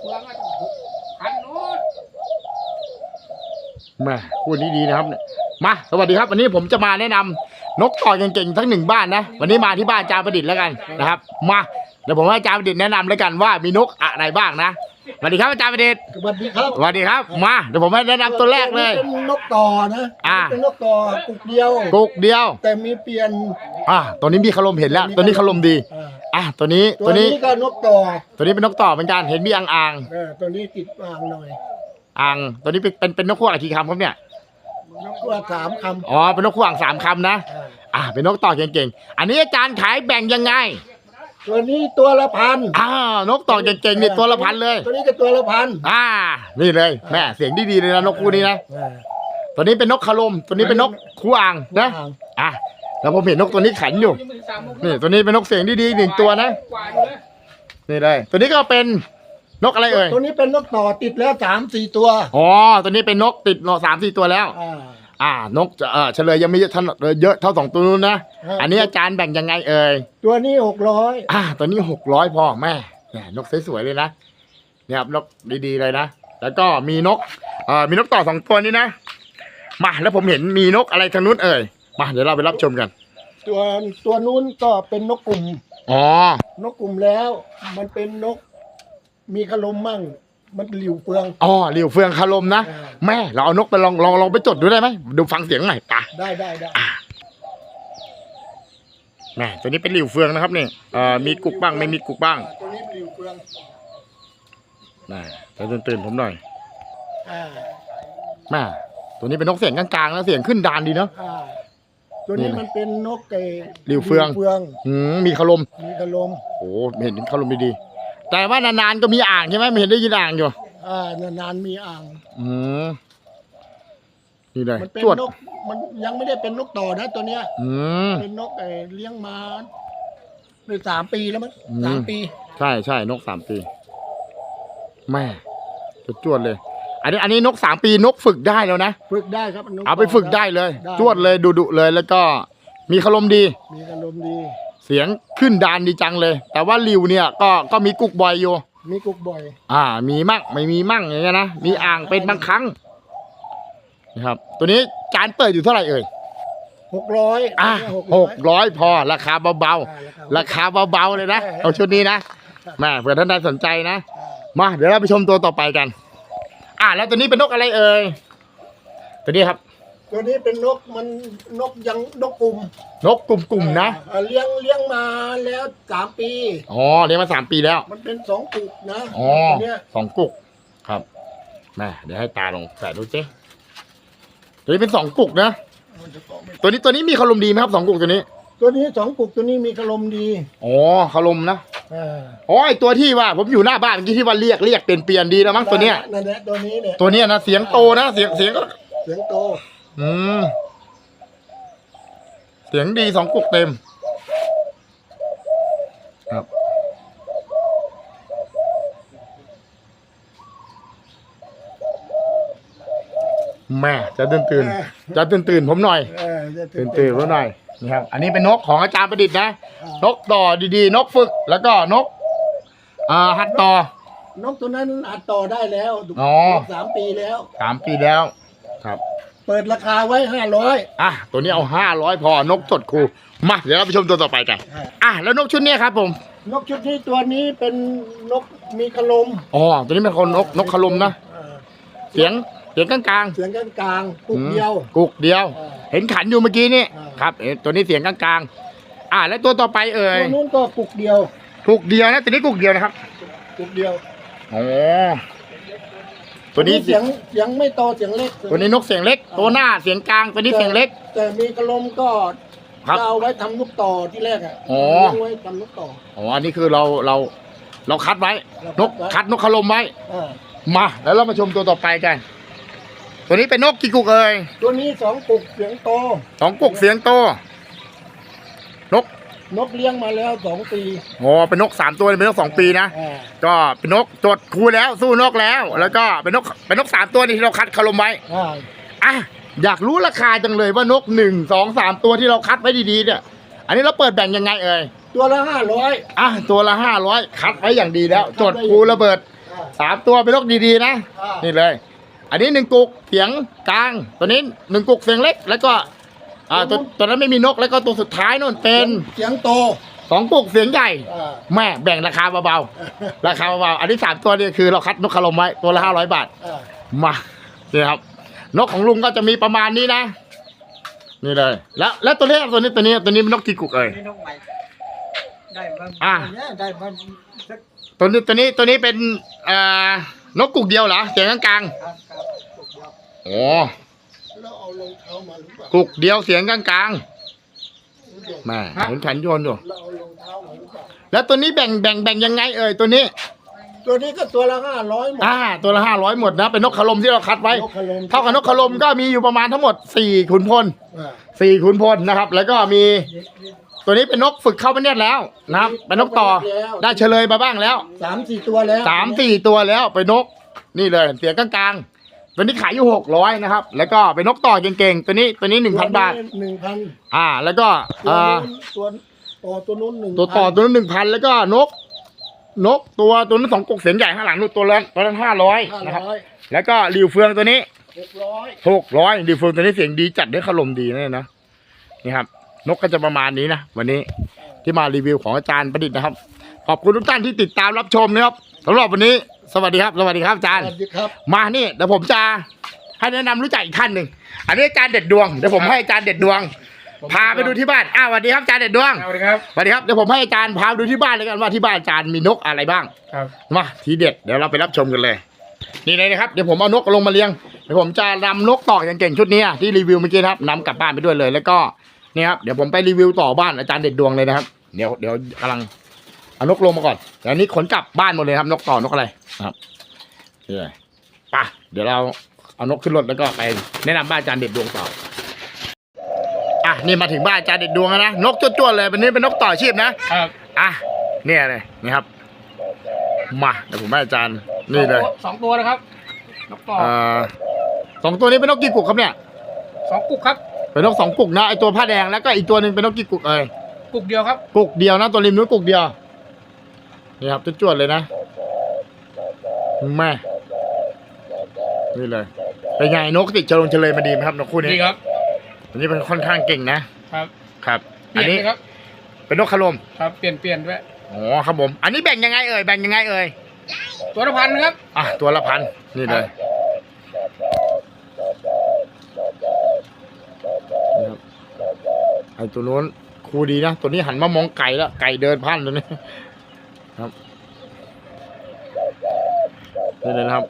เฟืองอะพันนู้นแม่คู่นี้ดีนะครับเนี่ยมาสวัสดีครับ วันนี้ผมจะมาแนะนำนกต่อเก่งๆทั้งหนึ่งบ้านนะ วันนี้มาที่บ้านอาจารย์ประดิษฐ์แล้วกันนะครับ มาเดี๋ยวผมให้อาจารย์ประดิษฐ์แนะนำแล้วกันว่ามีนกอะไรบ้างนะสวัสดีครับอาจารย์ประดิษฐ์สวัสดีครับสวัสดีครับมาเดี๋ยวผมให้แนะนำตัวแรกเลยเป็นนกต่อนะอ่า เป็นนกต่อกุกเดียว กุกเดียว แต่มีเปลี่ยน อ่าตัวนี้มีคารมเห็นแล้วตัวนี้คารมดี อ่า อะตัวนี้ตัตัววนี้นี้ก็นกต่อตัวนี้เป็นนกต่อเหมือนกันเห็นมีอ่างอ่างเออตัวนี้ติดอ่างหน่อยอ่างตัวนี้เป็นเป็นเป็นนกคู่อะไรกี่คำครับเนี่ยนกตัวสามคอ๋อเป็นนกคู่อ่างสามคำนะำอ่าอ่าเป็นนกต่อเก่งๆอันนี้อาจารย์ขายแบ่งยังไงตัวนี้ตัวละพันอ้าวนกต่อเก่งๆนี่ตัวละพันเลย ตัวนี้ก็ตัวละพันอ่า นี่เลยแม่เสียงดีๆเลยนะนกคู่นี้นะอ่า ตัวนี้เป็นนกคารมตัวนี้เป็นนกคู่อ่างนะอ่างอะ แล้วผมเห็นนกตัวนี้ขันอยู่ยังไม่ถึงสามโมงนี่ตัวนี้เป็นนกเสียงดีๆหนึ่งตัวนะกว่าอยู่เลยนี่เลย ตัวนี้ก็เป็นนกอะไรเอ่ย ตัวนี้เป็นนกต่อติดแล้วสามสี่ตัว อ๋อ ตัวนี้เป็นนกติดนกสามสี่ตัวแล้ว อ่า อ่า นกจะเออเฉลยยังไม่เยอะเท่าเยอะเท่าสองตัวนู้นนะอ่าอันนี้อาจารย์แบ่งยังไงเอ่ย ตัวนี้หกร้อยอ่า ตัวนี้หกร้อยพอแม่เนี่ยนกสวยๆเลยนะ เนี่ยครับนกดีๆเลยนะ แล้วก็มีนก เอ่อ มีนกต่อสองตัวนี้นะ มาแล้วผมเห็นมีนกอะไรทางนู้นเอ่ย มาเดี๋ยวเราไปรับชมกัน ตัวตัวนู้นก็เป็นนกกลุ่ม อ๋อ นกกลุ่มแล้ว มันเป็นนก มีขลมมั่ง มันหลิวเฟือง อ๋อหลิวเฟืองคารมนะอ่าแม่เราเอานกไปลองลองลองไปจดดูได้ไหมดูฟังเสียงหน่อยปะได้ได้ได้แม่ตัวนี้เป็นหลิวเฟืองนะครับนี่เอ่อมีกุกบ้างไม่มีกุกบ้าง ตัวนี้หลิวเฟืองแม่แต่ตื่นๆผมหน่อยอ่าแม่ตัวนี้เป็นนกเสียงกลางๆแล้วเสียงขึ้นดานดีเนาะอ่า ตัวนี้นี่นะมันเป็นนกไก่หลิวเฟือง เฟืองอืมมีคารมมีกระลมโอ้เห็นคารมดีๆแต่ว่านานๆก็มีอ่างใช่ไหมไม่เห็นได้ยินอ่างอยู่อ่านานๆมีอ่าง อืมนี่เลยมันเป็นจวดนกมันยังไม่ได้เป็นนกต่อนะ ตัวเนี้ย อืม เป็นนกไอ้เลี้ยงมาในสามปีแล้วมั้งอืม สามปี ใช่ใช่นกสามปี แม่จะจวดเลย อันนี้อันนี้นกสามปีนกฝึกได้แล้วนะ ฝึกได้ครับนกเอาไปฝึกได้เลยได้จวดเลยดุๆเลยแล้วก็มีคารมดี มีกระลมดี เสียงขึ้นดานดีจังเลย แต่ว่าริวเนี่ยก็ก็มีกุกบ่อยอยู่ มีกุกบ่อยอ่า มีมั่งไม่มีมั่งอย่างเงี้ยนะมีอ่างเป็นบางครั้งนะครับ ตัวนี้จานเปิดอยู่เท่าไหร่เอ่ยหกร้อยอะหกร้อยพอราคาเบาๆราคาเบาๆเลยนะเอาชุดนี้นะแม่เผื่อท่านใดสนใจนะมาเดี๋ยวเราไปชมตัวต่อไปกัน อ่าแล้วตัวนี้เป็นนกอะไรเอ่ยตัวนี้ครับ ตัวนี้เป็นนกมันนกยังนกกลุ่มนกกลุ่มๆนะอ่าเลี้ยงเลี้ยงมาแล้วสามปี อ๋อเลี้ยงมาสามปีแล้ว มันเป็นสองกุกนะอ๋อตัวเนี้ยสองกุกครับแม่เดี๋ยวให้ตาลงแปะดูสิตัวนี้เป็นสองกุกนะ มันจะเกาะไม่ตัวนี้ตัวนี้มีคารมดีไหมครับสองกุกตัวนี้ ตัวนี้สองกุกตัวนี้มีกระลมดีอ๋อคารมนะอ่าอ๋อไอตัวที่ว่า ผมอยู่หน้าบ้านเมื่อกี้ที่ว่าเรียกเรียกเปลี่ยนเปลี่ยนดีแล้วมั้งตัวเนี้ย นั่นแหละตัวนี้เนี่ยตัวเนี้ยนะเสียงโตนะเสียงเสียงก็ เสียงโตอืม เสียงดีสองกุกเต็ม ครับ แม่จะตื่นตื่นๆจะตื่นตื่นๆผมหน่อย เออจะตื่นตื่นๆผมหน่อย นี่ครับ อันนี้เป็นนกของอาจารย์ประดิษฐ์นะอ่านกต่อดีๆ นกฝึก แล้วก็นกอ่าหัดต่อ นกตัวนั้นอัดต่อได้แล้วอ๋อนกสามปีแล้ว สามปีแล้ว ครับ เปิดราคาไว้ห้าร้อยอะ ตัวนี้เอาห้าร้อยพอนกจดครูมา เดี๋ยวเราไปชมตัวต่อไปกัน อะ แล้วนกชุดเนี้ยครับผม นกชุดนี้ตัวนี้เป็นนกมีกระลมอ๋อ ตัวนี้เป็นคนนกนกขลมนะอ่าเสียงเสียงกลางเสียงกลางๆๆกุกเดียวอืมกุกเดียวอ่าเห็นขันอยู่เมื่อกี้นี่อ่า ครับเอ๊ะตัวนี้เสียงกลางๆ อะแล้วตัวต่อไปเอ่ยตัวนู้นก็กุกเดียวกุกเดียวนะตัวนี้กุกเดียวนะครับกุกเดียวอ๋อตัวนี้เสียงเสียงไม่โตเสียงเล็กตัวนี้นกเสียงเล็ก ตัวหน้าเสียงกลางตัวนี้เสียงเล็ก แต่มีกระลมก็ครับ จะเอาไว้ทำลูกต่อที่แรกอะอ๋อ เลี้ยงไว้ทำลูกต่อ อ๋ออันนี้คือเราเราเราคัดไว้เรานคัดไว้กคัดนกขลมไว้ อ่า มา แล้วเรามาชมตัวต่อไปกัน ตัวนี้เป็นนกกี่กุกเอ่ยตัวนี้สองกุกเสียงโตสองกุกเสียงโต นกนกเลี้ยงมาแล้วสองปีอ๋อเป็นนกสามตัวเป็นนกสองปีนะอ่าก็เป็นนกจดคูแล้วสู้นกแล้ว แล้วก็เป็นนกเป็นนกสามตัวนี่ที่เราคัดคารมไว้อ่าอะอยากรู้ราคาจังเลยว่านกหนึ่งสองสามตัวที่เราคัดไว้ดีๆเนี่ย อันนี้เราเปิดแบ่งยังไงเอ่ยตัวละห้าร้อยอะตัวละห้าร้อยคัดไว้อย่างดีแล้วจดคูระเบิดสามตัวเป็นนกดีๆนะอ่านี่เลย อันนี้หนึ่งกุกเสียงกลาง ตัวนี้หนึ่งกุกเสียงเล็ก แล้วก็อ่าตัวตัวนั้นไม่มีนกแล้วก็ตัวสุดท้ายนู่นเป็นเสียงโตสองกุกเสียงใหญ่อ่าแม่แบ่งราคาเบาๆราคาเบาๆอันนี้สามตัวนี่คือเราคัดนกขลมไว้ตัวละห้าร้อยบาทอ่ามานี่ครับ นกของลุงก็จะมีประมาณนี้นะ นี่เลย แล้วแล้วตัวนี้ตัวนี้ตัวนี้ตัวนี้เป็นนกกี่กุกเอ่ยนี่นกใหม่ได้มาอะเนี่ยได้มาสักตัวนี้ตัวนี้ตัวนี้เป็นเอ่อ นกกุกเดียวเหรอเสียงกลางครับครับกยอดๆอ๋อแล้วเอารองเท้ามาหรือเปล่ากุกเดียวเสียงกลางๆแม่เห็นขันโยนอยู่แล้วเอารองเท้ามาหรือเปล่าแล้วตัวนี้แบ่งแบ่งแบ่งยังไงเอ่ยตัวนี้ ตัวนี้ก็ตัวละห้าร้อยหมด อ่า ตัวละห้าร้อยหมดนะ เป็นนกขลมที่เราคัดไว้ นกขลม เท่ากับนกขลมก็มีอยู่ประมาณทั้งหมดสี่ขุนพลอ่าสี่ขุนพลนะครับ แล้วก็มี ตัวนี้เป็นนกฝึกเข้ามาเนี่ยแล้วนะครับ เป็นนกต่อ ได้เฉลยมาบ้างแล้วสามสี่ตัวแล้วสามสี่ตัวแล้วเป็นนก นี่เลยเสียงกลางๆตัวนี้ขายอยู่หกร้อยนะครับ แล้วก็เป็นนกต่อเก่งๆ ตัวนี้ตัวนี้หนึ่งพันบาทหนึ่งพันอ่า แล้วก็ตัวอ่านู้นตัวต่อตัวนู้นหนึ่งตัวต่อตัวนั้นหนึ่งพันแล้วก็นก นกตัวตัวนั้นสองกกเสียงใหญ่ข้างหลังนู่นตัวละตัวนั้นห้าร้อยห้านะครับร้อยแล้วก็ริวเฟืองตัวนี้หกร้อยหกร้อยริวเฟืองตัวนี้เสียงดีจัดได้ขลมดีนะเนี่ยนะนี่ครับ นกก็จะประมาณนี้นะวันนี้ที่มารีวิวของอาจารย์ประดิษฐ์นะครับ ขอบคุณทุกท่านที่ติดตามรับชมนะครับสำหรับวันนี้สวัสดีครับ สวัสดีครับอาจารย์ สวัสดีครับ มานี่เดี๋ยวผมจะให้แนะนำรู้จักอีกท่านหนึ่งอันนี้อาจารย์เด็ดดวงเดี๋ยวผมให้อาจารย์เด็ดดวง พาไปดูที่บ้านอ้าวสวัสดีครับอาจารย์เด็ดดวงสวัสดีครับสวัสดีครับเดี๋ยวผมให้อาจารย์พาไปดูที่บ้านเลยกันว่าที่บ้านอาจารย์มีนกอะไรบ้างครับมาทีเด็ดเดี๋ยวเราไปรับชมกันเลย นี่เลยนะครับเดี๋ยวผมเอานกลงมาเลี้ยงเดี๋ยวผมจะนำนกต่ออย่างเก่งชุดนี้ที่รีวิวเมื่อกี้นะครับนำกลับบ้านไปด้วยเลย แล้วก็ นี่ครับเดี๋ยวผมไปรีวิวต่อบ้านอาจารย์เด็ดดวงเลยนะครับ เดี๋ยวเดี๋ยวกำลังเอานกลงมาก่อนเดี๋ยวอันนี้ขนกลับบ้านหมดเลยครับ นกต่อนกอะไรนะครับนี่เลยไป่ะเดี๋ยวเราเอานกขึ้นรถแล้วก็ไปแนะนำบ้านอาจารย์เด็ดดวงต่ออะนี่มาถึงบ้านอาจารย์เด็ดดวงแล้วนะนกจ้วนๆเลยวันนี้เป็นนกต่ออาชีพนะครับอะเนี่ยเลยนี่ครับมาเดี๋ยวผมให้อาจารย์นี่เลยสองตัวนะครับนกต่อเอ่อสองตัวนี้เป็นนกกี่กุกครับเนี่ยสองกุกครับ เป็นนกสองกุกนะไอตัวผ้าแดงแล้วก็อีกตัวหนึ่งเป็นนกกี่กุกเอ่ยกุกเดียวครับ กุกเดียวนะตัวริมนู้นกุกเดียวนี่ครับจวดๆเลยนะแม่นี่เลยเป็นไงนกติดเฉลงเฉลยมาดีไหมครับนกคู่นี้ดีครับอันนี้เป็นค่อนข้างเก่งนะครับ ครับ เปอัลี่นยนนี้เลยครับ เป็นนกขลมครับเปลี่ยนเปลี่ยนด้วยอ๋อครับผม อันนี้แบ่งยังไงเอ่ยแบ่งยังไงเอ่ยตัวละพันนะครับ อะตัวละพันนี่เลยนี่ครับไอตัวนู้นครูดีนะ ตัวนี้หันมามองไก่แล้ว ไก่เดินพันตัวนี้ครับนี่เลยนะครับ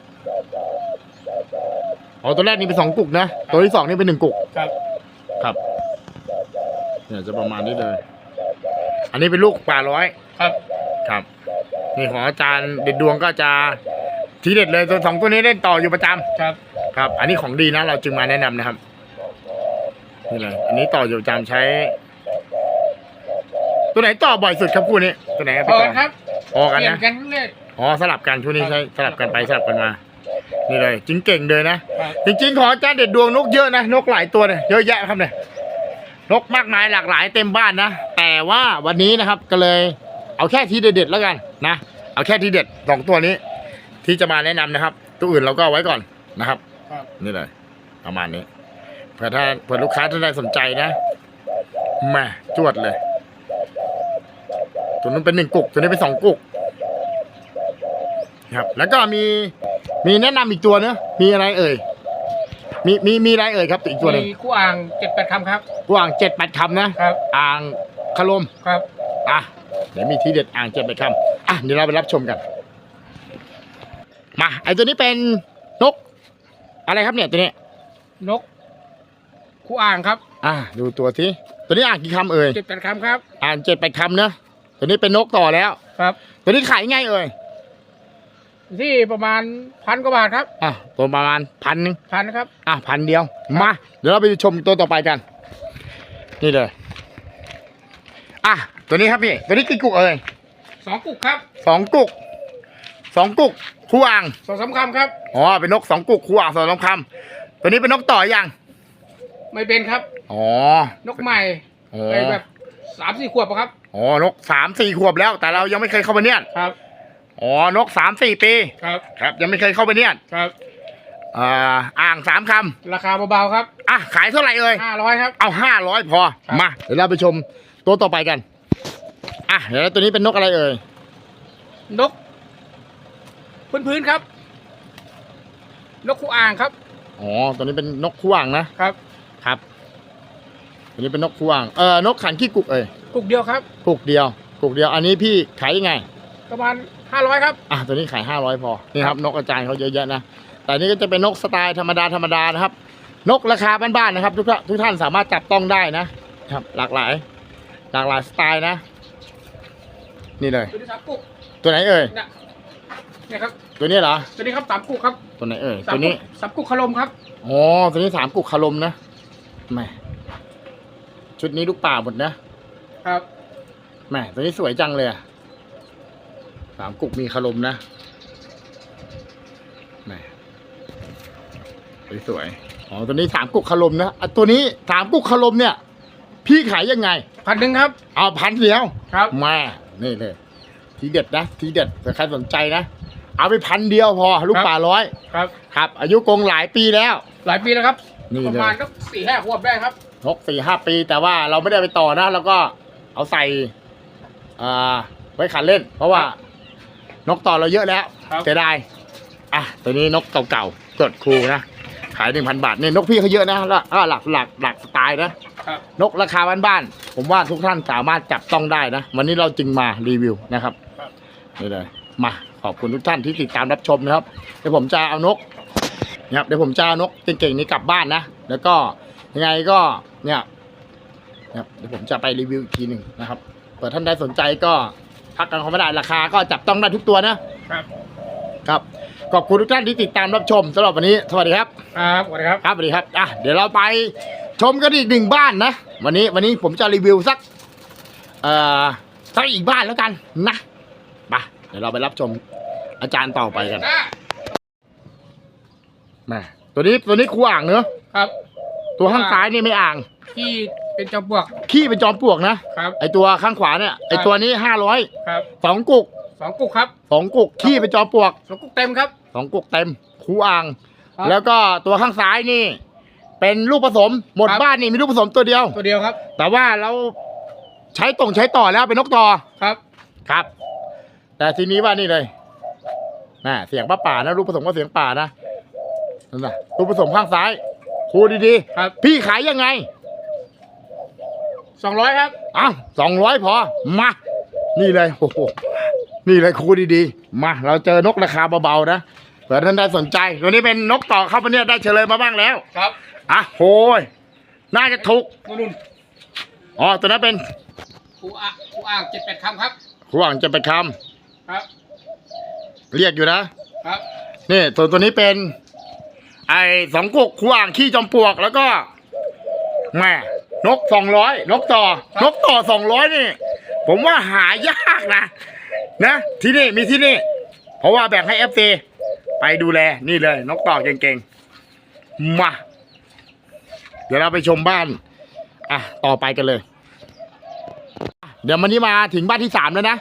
อ๋อตัวแรกนี่เป็นสองกุกนะ ตัวที่สองนี่เป็นหนึ่งกุกครับ ครับ เนี่ยจะประมาณนี้เลย อันนี้เป็นลูกป่าร้อยครับ ครับนี่ของอาจารย์เด็ดดวงก็จะทีเด็ดเลยตัวสองตัวนี้เล่นต่ออยู่ประจำครับ ครับ อันนี้ของดีนะ เราจึงมาแนะนำนะครับ นี่เลย อันนี้ต่ออยู่ประจำใช้ ตัวไหนต่อบ่อยสุดครับคู่นี้ตัวไหนครับพพี่อต่กัอนครับพอเปกันลี่ยนนะกันเรื่อย อ๋อสลับกันช่วงนี้ใช้ครับสลับกันไปสลับกันมา นี่เลยจริงเก่งเลยนะ ครับ จริงๆ ของอาจารย์เด็ดดวงนกเยอะนะ นกหลายตัวเนี่ยเยอะแยะครับเนี่ยนกมากมายหลากหลายเต็มบ้านนะ แต่ว่าวันนี้นะครับก็เลย เอาแค่ทีเด็ดๆแล้วกันนะเอาแค่ทีเด็ดสองตัวนี้ ที่จะมาแนะนำนะครับ ตัวอื่นเราก็เอาไว้ก่อนนะครับ ครับ นี่เลยประมาณนี้เผื่อถ้าเผื่อลูกค้าท่านใดสนใจนะแหม่จวดเลย ตัวนั้นเป็นหนึ่งกุกตัวนี้เป็นสองกุกครับ แล้วก็มีมีแนะนำอีกตัวเนอะมีอะไรเอ่ยมีมีมีอะไรเอ่ยครับอีกตัวหนึ่งมีคู่อ่างเจ็ดแปดคำครับกว้างเจ็ดแปดคำนะครับอ่างคลมครับอะเดี๋ยวมีทีเด็ดอ่างเจ็ดแปดคำอะเดี๋ยวเราไปรับชมกันมาไอตัวนี้เป็นนก อะไรครับเนี่ยตัวนี้นก คู่อ่างครับอะดูตัวสิตัวนี้อ่างกี่คำเอ่ยเจ็ดแปดคำครับ อ่างเจ็ดแปดคำเนอะตัวนี้เป็นนกต่อแล้ว ครับ ตัวนี้ขายไงเอ่ยที่ประมาณพันกว่าบาทครับอะตัวประมาณพันหนึ่งพันครับอะพันเดียวมา เดี๋ยวเราไปชมตัวต่อไปกัน นี่เลยอะตัวนี้ครับพี่ตัวนี้กี่กุกเอ่ยสองกุกครับสองกุกสองกุกคู่อ่างสองสามคำครับอ๋อเป็นนกสองกุกคู่อ่างสองสองคำตัวนี้เป็นนกต่อยัง ไม่เป็นครับ อ๋อ นกใหม่อ๋อไอแบบสามสี่ขวบอะครับ อ๋อนกสามสี่ขวบแล้ว แต่เรายังไม่เคยเข้ามาเนี่ยครับ อ๋อนกสามสี่ปี ครับ ครับ ยังไม่เคยเข้าไปเนี่ยครับ อ่าอ่างสามคราคาเบาๆครับำอะขายเท่าไหร่เอ่ย ห้าร้อยครับ เอาห้าร้อยพอ ครับ มา เดี๋ยวเราไปชมตัวต่อไปกัน อะ เดี๋ยวตัวนี้เป็นนกอะไรเอ่ย นก พื้นๆครับ นกคูอ่างครับ อ๋อ ตัวนี้เป็นนกคู่อ่างนะ ครับ ครับตัวนี้เป็นนกคู่อ่างเออนกขันขี้กุกเอ่ยกุกเดียวครับ กุกเดียว กุกเดียว อันนี้พี่ขายยังไง ประมาณห้าร้อยครับ อะตัวนี้ขายห้าร้อยพอนี่ครับนกอาจารย์เขาเยอะแยะนะแต่อันนี้ก็จะเป็นนกสไตล์ธรรมดาธรรมดานะครับ นกราคาบ้านๆนะครับ ทุกท่านทุกท่านสามารถจับต้องได้นะครับ หลากหลาย หลากหลายสไตล์นะ นี่เลย ตัวนี้สามกุกตัวไหนเอ่ยเนี่ยเนี่ยครับตัวนี้เหรอตัวนี้ครับสามกุกครับตัวไหนเอ่ยสามตัวนี้กุกสามกุกขลมครับอ๋อตัวนี้สามกุกคารมนะ แหม่ชุดนี้ลูกป่าหมดนะ ครับแหม่ตัวนี้สวยจังเลยอะสามกุกมีคารมนะแหม่ตัวนี้สวยอ๋อตัวนี้สามกุกคารมนะอะตัวนี้สามกุกคารมเนี่ย พี่ขายยังไง พันหนึ่งครับ เอาพันเดียวครับ แม่นี่เลย ทีเด็ดนะ ทีเด็ดถ้าใครสนใจนะ เอาไปพันเดียวพอ ลูกป่าร้อยครับ ครับ อายุกรงหลายปีแล้ว หลายปีแล้วครับ นี่ประเลยมาณก็สี่ห้าขวบได้ครับนกสี่ห้าปี แต่ว่าเราไม่ได้ไปต่อนะเราก็เอาใส่อ่าไว้ขันเล่น เพราะว่านกต่อเราเยอะแล้ว ครับเสียดายอะ ตัวนี้นกเก่าๆจดครูนะ ขายหนึ่งพันบาทเนี่ยนกพี่เขาเยอะนะแล้วแล้วหลักหลักหลักสไตล์นะ ครับ นกราคาบ้านๆ ผมว่าทุกท่านสามารถจับต้องได้นะ วันนี้เราจึงมารีวิวนะครับ ครับ นี่เลย มาขอบคุณทุกท่านที่ติดตามรับชมนะครับ เดี๋ยวผมจะเอานก นะครับเดี๋ยวผมจะเอานกเก่งๆนี้กลับบ้านนะ แล้วก็ยังไงก็เนี่ยนะครับเดี๋ยวผมจะไปรีวิวอีกทีหนึ่งนะครับเผื่อท่านใดสนใจก็ทักกันเข้ามาได้ราคาก็จับต้องได้ทุกตัวนะครับครับขอบคุณทุกท่านที่ติดตามรับชมสำหรับวันนี้สวัสดีครับครับสวัสดีครับครับสวัสดีครับอะเดี๋ยวเราไปชมกันอีกหนึ่งบ้านนะ วันนี้วันนี้ผมจะรีวิวสักเอ่อสักอีกบ้านแล้วกันนะไปเดี๋ยวเราไปรับชมอาจารย์ต่อไปกัน มาตัวนี้ตัวนี้ครูอ่างเนอะครับ ตัวข้างซ้ายนี่ไม่อ่างที่เป็นจอมปลวก ขี้เป็นจอมปลวกนะครับ ไอตัวข้างขวาเนี่ยไอตัวนี้ห้าร้อยครับสองกุกสองกุกครับสองกุกขี้เป็นจอมปลวกสองกุกเต็มครับสองกุกเต็มครูอ่างครับแล้วก็ตัวข้างซ้ายนี่ เป็นลูกผสมหมดครับบ้านนี่มีลูกผสมตัวเดียว ตัวเดียวครับ แต่ว่าเราใช้ตรงใช้ต่อแล้วเป็นนกต่อครับครับ แต่ทีนี้ว่านี่เลยน่ะเสียงป้าป่านะลูกผสมก็เสียงป่านะ นั่นน่ะลูกผสมข้างซ้าย ครูดีครับ ๆ พี่ขายยังไง สองร้อยครับ อ้าวสองร้อยพอ มา นี่เลยโอ้โหนี่เลยครูดีๆ มา เราเจอนกราคาเบาๆนะเผื่อท่านได้สนใจ ตัวนี้เป็นนกต่อครับวันนี้ได้เฉลยมาบ้างแล้ว ครับอะโหยน่าจะถูก นุ่นอ๋อ ตัวนั้นเป็นๆคูอ่างคูอ่างเจ็ดแปดคำครับ ครูอ่างจะไปคครับำเรียกอยู่นะ ครับ นี่ ตัวตัวนี้เป็น ไอ้สองกุกขวางขี้จอมปลวกแล้วก็แม่นกสองร้อยนกต่อ นกต่อสองร้อยนี่ ผมว่าหายากนะนะที่นี่มีที่นี่ เพราะว่าแบ่งให้เอฟซีไปดูแลนี่เลย นกต่อเก่งๆมาเดี๋ยวเราไปชมบ้าน อะ ต่อไปกันเลย เดี๋ยววันนี้มาถึงบ้านที่สามแล้วนะ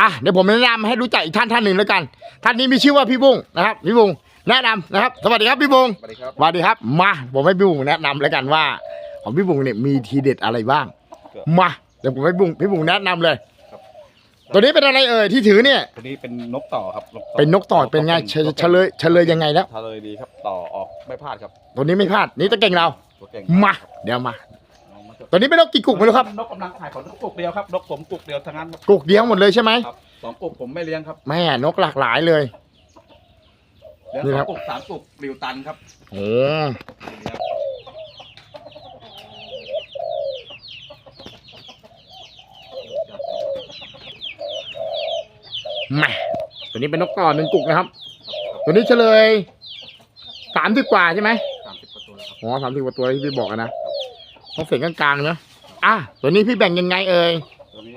อะเดี๋ยวผมแนะนำให้รู้จักอีกท่านท่านหนึ่งแล้วกัน ท่านนี้มีชื่อว่าพี่บุ้งนะครับ พี่บุ้ง แนะนำนะครับ สวัสดีครับพี่บุ้งสวัสดีครับ สวัสดีครับ มาผมให้พี่บุ้งแนะนำแล้วกันว่า ของพี่บุ้งเนี่ยมีทีเด็ดอะไรบ้าง ครับ มาเดี๋ยวผมให้บุ้งพี่บุ้งแนะนำเลยครับตัวนี้เป็นอะไรเอ่ยที่ถือเนี่ย ตัวนี้เป็นนกต่อครับเป็นนกต่อเป็นไงเฉลเฉลยเฉลยยังไงแล้วทะเลยดีครับต่อออกไม่พลาดครับตัวนี้ไม่พลาดนี่ตะเก่งเรา ตัวเก่งมาเดี๋ยวมาเอามาเถอะตัวนี้เป็นนกกี่กุกไม่รู้ครับ นกกำลังถ่ายของนกกุกเดียวครับนกผมกุกเดียวทั้งนั้นครับกุกเดียวหมดเลยใช่ไหม ครับสองกุกผมไม่เลี้ยงครับ แม่นกหลากหลายเลย เลี้ยงนี่สคอรับงกุกสามกุกริวตันครับโอ้เลี้ยงแม่ตัวนี้เป็นนกต่อหนึ่งกุกนะครับ ตัวนี้เฉลยสามสิบกว่าใช่ไหมสามสิบกว่าตัวแล้วครับอ๋อสามสิบกว่าตัวที่พี่บอกอะนะต้องเสียงกลางๆเนอะอะตัวนี้พี่แบ่งยังไงเอ่ยตัวนี้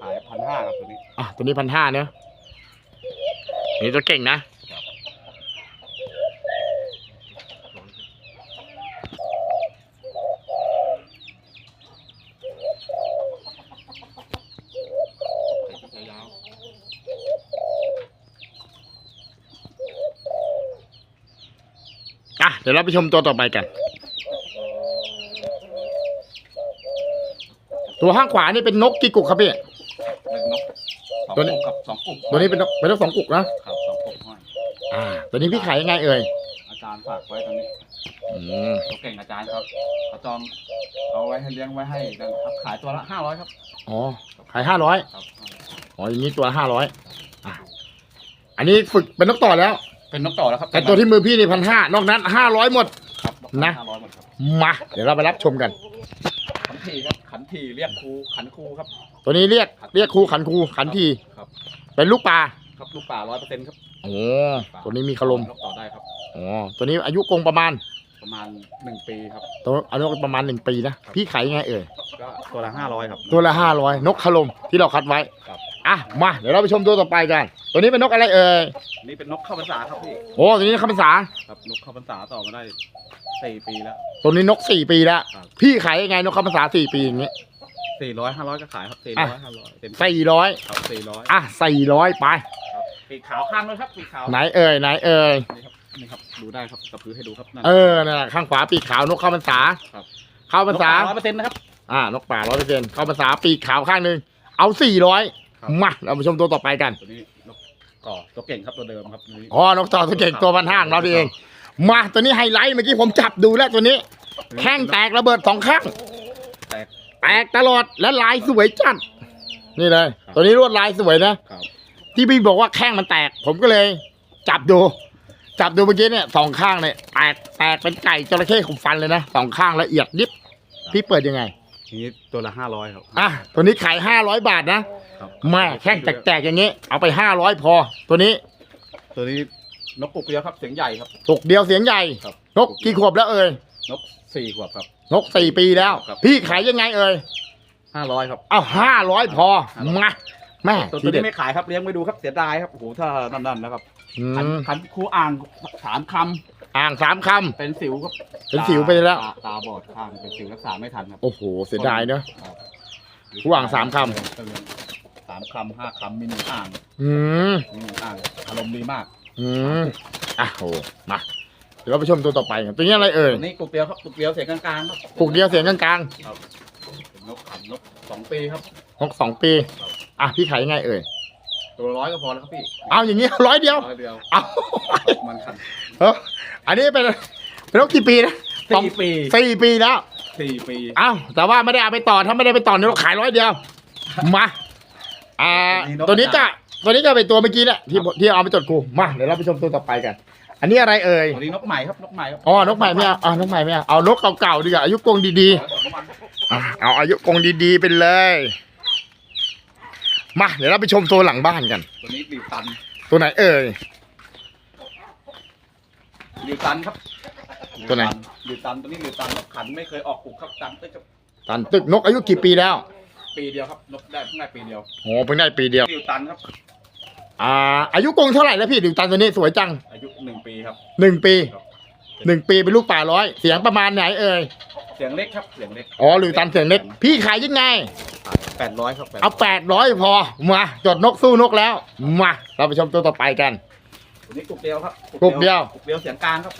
ขายพันห้าครับตัวนี้ อะตัวนี้พันห้าเนอะนี่ตัวเก่งนะ ยาว ดี๋ยวเราไปชมตัวต่อไปกัน ตัวข้างขวานี่เป็นนกกี่กุกครับพี่ เป็นนกสองตัวนี้ กุกครับสองกุกตัวนี้เป็นนกเป็นนกสองกุกนะ ครับสองกุกห้อยอ่า ตัวนี้พี่ขายยังไงเอ่ยอาจารย์ฝากไว้ตรงนี้อืมตัวเก่งอาจารย์ครับเขาจองเอาไว้ให้เลี้ยงไว้ให้นะครับขายตัวละห้าร้อยครับอ๋อ ขายห้าร้อยครับอ๋ออย่างนี้ตัวห้าร้อยอะอันนี้ฝึกเป็นนกต่อแล้ว เป็นนกต่อแล้วครับแต่ตัวที่มือพี่นี่พันห้านอกนั้นห้าร้อยหมด ครับนะ ห้าร้อยหมดครับมา เดี๋ยวเราไปรับชมกัน ขันทีครับ ขันทีเรียกครูขันครูครับตัวนี้เรียกเรียกครูขันครูขันทีครับเป็นลูกปลาครับลูกป่าร้อยเปอร์เซ็นต์ครับโอ้ตัวนี้มีคลมนกต่อได้ครับ อ๋อตัวนี้อายุกรงประมาณประมาณหนึ่งปีครับ ตัวอายุประมาณหนึ่งปีนะพี่ขายยังไงเอ่ยก็ตัวละห้าร้อยครับตัวละห้าร้อยนกขลมที่เราคัดไว้ครับ อะมาเดี๋ยวเราไปชมตัวต่อไปกัน ตัวนี้เป็นนกอะไรเอ่ยนี่เป็นนกเข้าพรรษาครับพี่โอ้ตัวนี้นกข้าพรรษาครับนกเข้าพรรษาต่อมาได้สี่ปีแล้ว ตัวนี้นกสี่ปีแล้ว ครับ พี่ขายยังไงนกข้าพรรษาสี่ปีอย่างนี้สี่ร้อยห้าร้อยก็ขายครับสี่อะร้อยห้าร้อยเต็มสี่ร้อยครับสี่ร้อยอะสี่ร้อยไปครับปีกขาวข้างเลยครับปีกขาวไหนเอ่ยไหนเอ่ยนี่ครับนี่ครับดูได้ครับกระพือให้ดูครับนั่น เออนั่นแหละข้างขวาปีกขาวนกเข้าพรรษาครับ เข้าพรรษาร้อยเปอร์เซ็นต์นะครับอ่านกป่าร้อยเปอร์เซ็นต์เข้าพรรษาปีกขาวข้างหนึ่งเอาสี่ร้อย ครับ มาเราไปชมตัวต่อไปกันตัวนี้นกก่อตัวเก่งครับตัวเดิมครับตัวนี้อ๋อนกต่อตัวเก่งตัวพันห้างเราเอง มาตัวนี้ไฮไลท์เมื่อกี้ผมจับดูแล้วตัวนี้ แข้งแตกระเบิดสองข้างแตก แตกตลอดและลายสวยจัดนี่เลยตัวนี้ลวดลายสวยนะ ครับที่พี่บอกว่าแข้งมันแตก ผมก็เลย จับดู จับดูเมื่อกี้เนี่ยสองข้างเนี่ยแตกแตกเป็นไก่จระเข้ขุมฟันเลยนะสองข้างละเอียดยิบพี่เปิดยังไง ทีนี้ตัวละห้าร้อยครับ อะตัวนี้ขายห้าร้อยบาทนะ ครับแม่แข้งแตกๆอย่างนี้ เอาไปห้าร้อยพอ ตัวนี้ตัวนี้นกปุกเดียวครับเสียงใหญ่ครับ ตกเดียวเสียงใหญ่ ครับ นกกี่ขวบแล้วเอ่ยนกสี่ขวบครับ นกสี่ปีแล้ว ครับ พี่ขายยังไงเอ่ยห้าร้อยครับ เอาห้าร้อยพอมาแม่ตัวทีตัวเด็นี้ดไม่ขายครับเลี้ยงไว้ดูครับเสียดายครับโอ้โหถ้านั่นๆนะครับอืขันมขันครูอ่างสามคอ่างสามคำเป็นสิวครับเป็นสิวไปแล้วตาตาบอดข้างเป็นสิวรักษาไม่ทันครับำโอ้โห เสียดายเนอะ ครับครูอ่างสามคสามคำห้าคำมีหนึ่งอ่างอืมมีหนึ่งอ่างอารมณ์ดีมากอืมอะโหมาเดี๋ยวเราไปชมตัวต่อไปกันตัวนี้อะไรเอ่ยตัวนี้กุกเดียวครับกุกเดียวเสียงกลางๆครับปลูกเดียวเสียงกลางครับเป็นนกขันนกสองปีครับๆนกสองปี อะพี่ขายยังไงเอ่ย ตัวร้อยก็พอแล้วครับพี่เอาอย่างนี้ร้อยเดียว ร้อยเดียวเอามันขันเอออันนี้เป็นเป็นนกกี่ปีนะสองสี่ปีสี่ปีแล้ว สี่ปี เอ้าแต่ว่าไม่ได้เอาไปต่อ ถ้าไม่ได้ไปต่อเนี่ยเราขายร้อยเดียว มา อ่า ตัวนี้ก็ตัวนี้ก็เป็นตัวเมื่อกี้แหละที่ที่เอาไปจดกูมาเดี๋ยวเราไปชมตัวต่อไปกัน อันนี้อะไรเอ่ยตัวนี้นกใหม่ครับนกใหม่ครับอ๋อนกใหม่ไม่เอาอ่านกใหม่ไม่เอาเอานกเก่าๆดีกว่าอายุกรงดีๆอะเอาอายุกรงดีๆไปเลยมาเดี๋ยวเราไปชมตัวหลังบ้านกัน ตัวนี้ลิวตัน ตัวไหนเอ่ยลิวตันครับ ตัวไหนลิวตันตัวนี้ลิวตันนกขันไม่เคยออกกุกครับตันตึ๊กครับตันตึกนกอายุกี่ปีแล้ว ปีเดียวครับนกได้เพิ่งได้ปีเดียวโอ้เพิ่งได้ปีเดียวลิวตันครับ อ่า อายุกรงเท่าไหร่แล้วพี่ดิวตันตัวนี้สวยจังอายุหนึ่งปีครับ หนึ่งปีครับ หนึ่งปีเป็นลูกป่าร้อย เสียงประมาณไหนเอ่ยเสียงเล็กครับเสียงเล็กอ๋อหรือตันเสียงเล็ก พี่ขายยังไง แปดร้อยครับเอาแปดร้อยพอมาจดนกสู้นกแล้ว มาเราไปชมตัวต่อไปกัน ตัวนี้กุกเดียวครับกุกเดียวกุกเดียวเสียงกลางครับ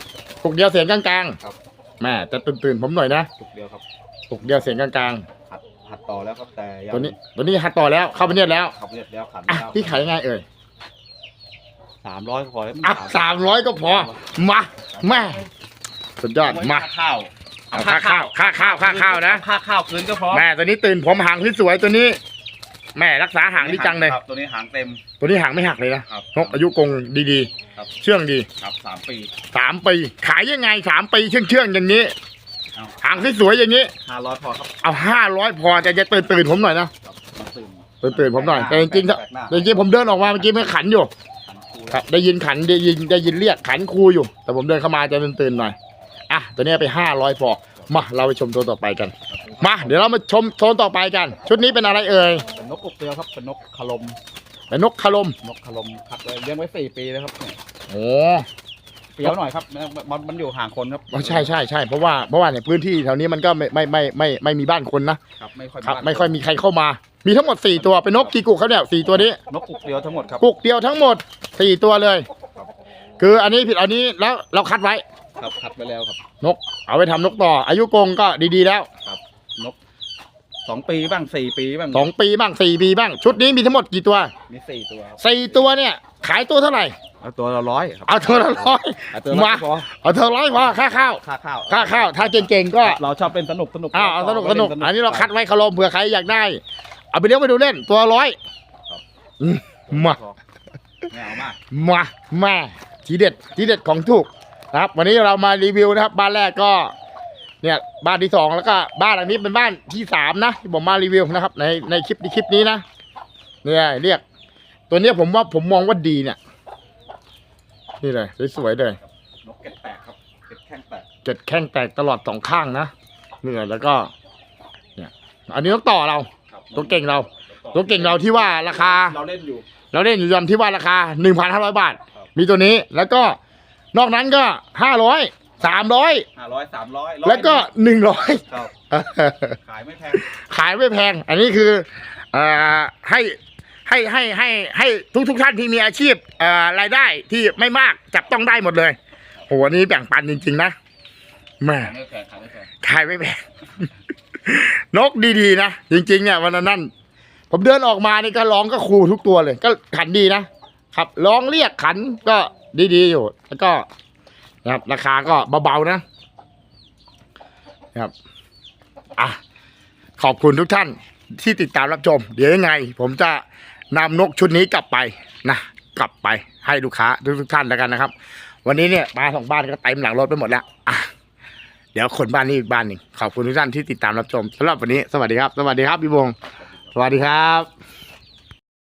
ปลุกเดียวเสียงกลางครับ ๆแม่จะตื่นตื่นๆผมหน่อยนะกุกเดียวครับปลุกเดียวเสียงกลางหัด หัดต่อแล้วครับแต่ยังๆตัวนี้ตัวนี้หัดต่อแล้วเข้าไปเนี่ยแล้วขับเรียบแล้วขันอะแล้วพี่ขายยังไงเอ่ยสามร้อยก็พอแล้วอะสามร้อยก็พอมาแม่สุดยอดมาค่ข้าวเอาค่าข้าวค่าข้าวค่าข้าวนะค่าข้าวคืนก็พอแม่ตัวนี้ตื่นผมหางที่สวยตัวนี้ แม่รักษาหางที่จังเลยครับตัวนี้หางเต็ม ตัวนี้หางไม่หักเลยนะครับนกอายุกรงดีครับๆเชื่องดีครับสามปีสามปีขายยังไงสามปีเชื่องเชื่องๆอย่างนี้เอา หางที่สวยๆอย่างนี้ ห้าร้อยพอครับเอาห้าร้อยพอจะจะตื่นตื่นๆผมหน่อยนะครับมาตื่นตื่นตื่นๆผมหน่อยแต่จริงๆถ้าแปลกหน้าแต่จริงๆผมเดินออกมาเมื่อกี้ไม่ขันอยู่ขันคูครับได้ยินขันได้ยินได้ยินเรียกขันครูอยู่ แต่ผมเดินเข้ามาจะตื่นตื่นๆหน่อยอะตัวนี้ไปห้าร้อยพอมาเราไปชมตัวต่อไปกันมาเดี๋ยวเรามาชมโซนต่อไปกัน ชุดนี้เป็นอะไรเอ่ยเป็นนกกุกเดียวครับเป็นนกคลมเป็นนกคารมนกคลมครับเลี้ยงไว้สี่ปีแล้วครับเนี่ยโอ้ เปรี้ยวหน่อยครับมันมันอยู่ห่างคนครับอ๋อใช่ใช่ใช่เพราะว่าเพราะว่าในพื้นที่แถวนี้มันก็ไม่ไม่ไม่ไม่ไม่มีบ้านคนนะครับไม่ค่อยครับบ้านไม่ค่อยมีใครเข้ามา มีทั้งหมดสี่ตัวเป็นนกกี่กุกเขาเนี่ยสี่ตัวนี้นกกุกเดียวทั้งหมดครับกุกเดียวทั้งหมดสี่ตัวเลย คืออันนี้ผิดอันนี้แล้วเราคัดไว้ครับคัดไปแล้วครับ นก เอาไปทำนกต่อ อายุกรงก็ดีๆแล้วนก สองปีบ้างสี่ปีบ้างสองปีบ้างสี่ปีบ้าง ชุดนี้มีทั้งหมดกี่ตัวมีสี่ตัวครับสี่ตัวเนี่ย ขายตัวเท่าไหร่เอาตัวละร้อยครับเอาตัวละร้อยเอาตัวละมาพอเอาเท่าร้อยพอค่าข้าวค่าข้าวค่าข้าวถ้าเก่งๆก็ เราชอบเป็นสนุกสนุกอ้าวเอาสนุกสนุกล่อันนี้เราคัดไว้คารมเผื่อใครอยากได้ เอาไปเลี้ยงไปดูเล่น ตัวร้อยอืมมาไม่เอามากมาแม่ทีเด็ดทีเด็ดของถูกนะครับ วันนี้เรามารีวิวนะครับ บ้านแรกก็ เนี่ยบ้านที่สองแล้วก็บ้านหลังนี้เป็นบ้านที่สามนะที่ผมมารีวิวนะครับ ในในคลิปในคลิปนี้นะเนี่ยเรียก ตัวเนี้ยผมว่าผมมองว่าดีเนี่ย นี่เลยสวยๆเลยนกเก็ดแตกครับเก็ดแข้งแตกเจ็ดแข้งแตกตลอดสองข้างนะเนี่ยแล้วก็ เนี่ย อันนี้ต้องต่อเรา ครับตัวเก่งเรา ตัวเก่งเราที่ว่าราคา เราเล่นอยู่ เราเล่นอยู่ยอมที่ว่าราคา1,500บาทครับมีตัวนี้แล้วก็นอกนั้นก็ 500 300ห้าร้อยสามร้อยแล้วก็100ครับขายไม่แพงขายไม่แพง อันนี้คือเอ่อให้ให้ให้ให้ให้ทุกทุกท่านที่มีอาชีพเอ่อรายได้ที่ไม่มากจับต้องได้หมดเลยโหอันนี้แบ่งปันจริง ๆ นะแหม่ขายไม่แพงขายไม่แพงขายไม่แพงนกดีๆนะจริงๆเนี่ยวันนั้น ผมเดินออกมานี่ก็ร้องก็คูทุกตัวเลย ก็ขันดีนะครับร้องเรียกขันก็ดีๆอยู่แล้วก็ นะครับ ราคาก็เบาๆนะนะครับอะขอบคุณทุกท่านที่ติดตามรับชม เดี๋ยวยังไง ผมจะนำนกชุดนี้กลับไปนะกลับไปให้ลูกค้าทุกๆท่านแล้วกันนะครับ วันนี้เนี่ยมาสองบ้านก็เต็มหลังรถไปหมดแล้วอะเดี๋ยวคนบ้านนี้อีกบ้านหนึ่งขอบคุณทุกท่านที่ติดตามรับชมสำหรับวันนี้สวัสดีครับ สวัสดีครับพี่บงสวัสดีครับ